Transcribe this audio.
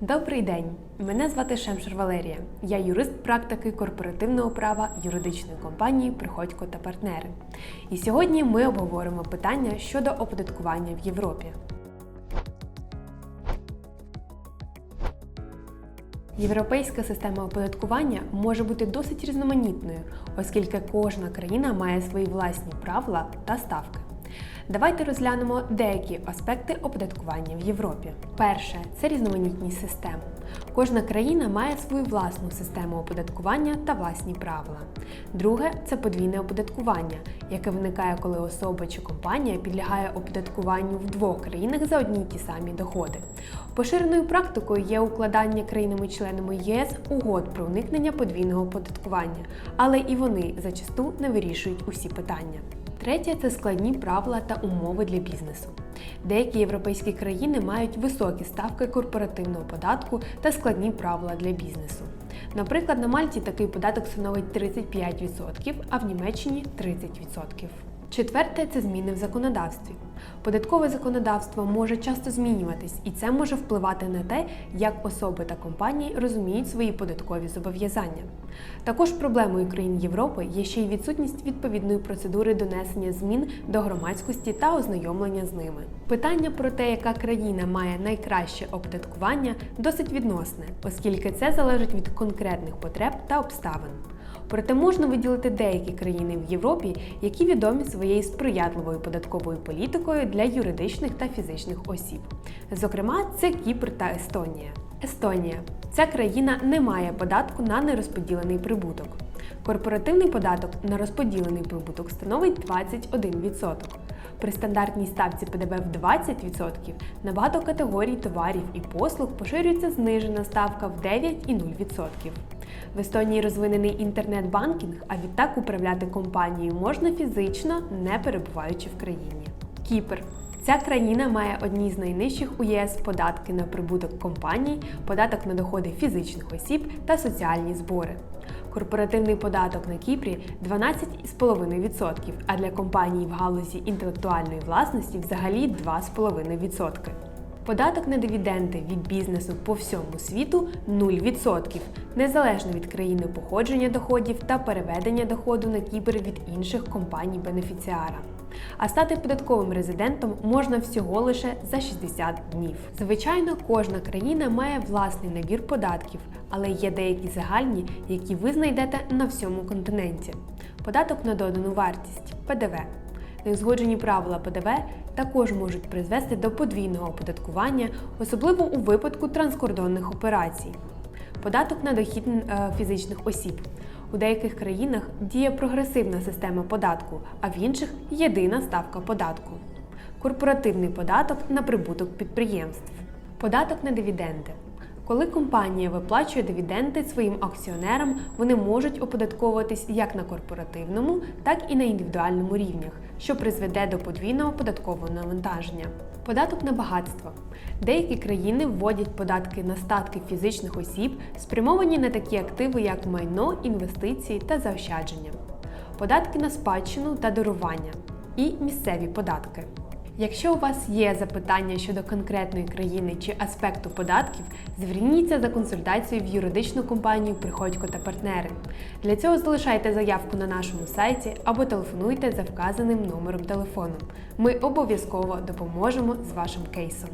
Добрий день! Мене звати Шемшер Валерія. Я юрист практики корпоративного права юридичної компанії Приходько та партнери. І сьогодні ми обговоримо питання щодо оподаткування в Європі. Європейська система оподаткування може бути досить різноманітною, оскільки кожна країна має свої власні правила та ставки. Давайте розглянемо деякі аспекти оподаткування в Європі. Перше це різноманітність систем. Кожна країна має свою власну систему оподаткування та власні правила. Друге це подвійне оподаткування, яке виникає, коли особа чи компанія підлягає оподаткуванню в двох країнах за одні й ті самі доходи. Поширеною практикою є укладання країнами-членами ЄС угод про уникнення подвійного оподаткування, але і вони зачасту не вирішують усі питання. Третє це складні правила та умови для бізнесу. Деякі європейські країни мають високі ставки корпоративного податку та складні правила для бізнесу. Наприклад, на Мальті такий податок становить 35%, а в Німеччині 30%. Четверте це зміни в законодавстві. Податкове законодавство може часто змінюватись, і це може впливати на те, як особи та компанії розуміють свої податкові зобов'язання. Також проблемою країн Європи є ще й відсутність відповідної процедури донесення змін до громадськості та ознайомлення з ними. Питання про те, яка країна має найкраще оподаткування, досить відносне, оскільки це залежить від конкретних потреб та обставин. Проте можна виділити деякі країни в Європі, які відомі своєю сприятливою податковою політикою для юридичних та фізичних осіб. Зокрема, це Кіпр та Естонія. Естонія ця країна не має податку на нерозподілений прибуток. Корпоративний податок на розподілений прибуток становить 21%. При стандартній ставці ПДВ в 20% на багато категорій товарів і послуг поширюється знижена ставка в 9,0%. В Естонії розвинений інтернет-банкінг, а відтак управляти компанією можна фізично, не перебуваючи в країні. Кіпр. Ця країна має одні з найнижчих у ЄС податки на прибуток компаній, податок на доходи фізичних осіб та соціальні збори. Корпоративний податок на Кіпрі 12,5%, а для компаній в галузі інтелектуальної власності взагалі 2,5%. Податок на дивіденди від бізнесу по всьому світу 0%, незалежно від країни походження доходів та переведення доходу на Кіпр від інших компаній бенефіціара. А стати податковим резидентом можна всього лише за 60 днів. Звичайно, кожна країна має власний набір податків, але є деякі загальні, які ви знайдете на всьому континенті. Податок на додану вартість ПДВ. Неузгоджені правила ПДВ також можуть призвести до подвійного оподаткування, особливо у випадку транскордонних операцій. Податок на дохід е, фізичних осіб. У деяких країнах діє прогресивна система податку, а в інших єдина ставка податку. Корпоративний податок на прибуток підприємств. Податок на дивіденди. Коли компанія виплачує дивіденди своїм акціонерам, вони можуть оподатковуватись як на корпоративному, так і на індивідуальному рівнях, що призведе до подвійного податкового навантаження. Податок на багатство. Деякі країни вводять податки на статки фізичних осіб, спрямовані на такі активи, як майно, інвестиції та заощадження, податки на спадщину та дарування і місцеві податки. Якщо у вас є запитання щодо конкретної країни чи аспекту податків, зверніться за консультацією в юридичну компанію Приходько та партнери. Для цього залишайте заявку на нашому сайті або телефонуйте за вказаним номером телефону. Ми обов'язково допоможемо з вашим кейсом.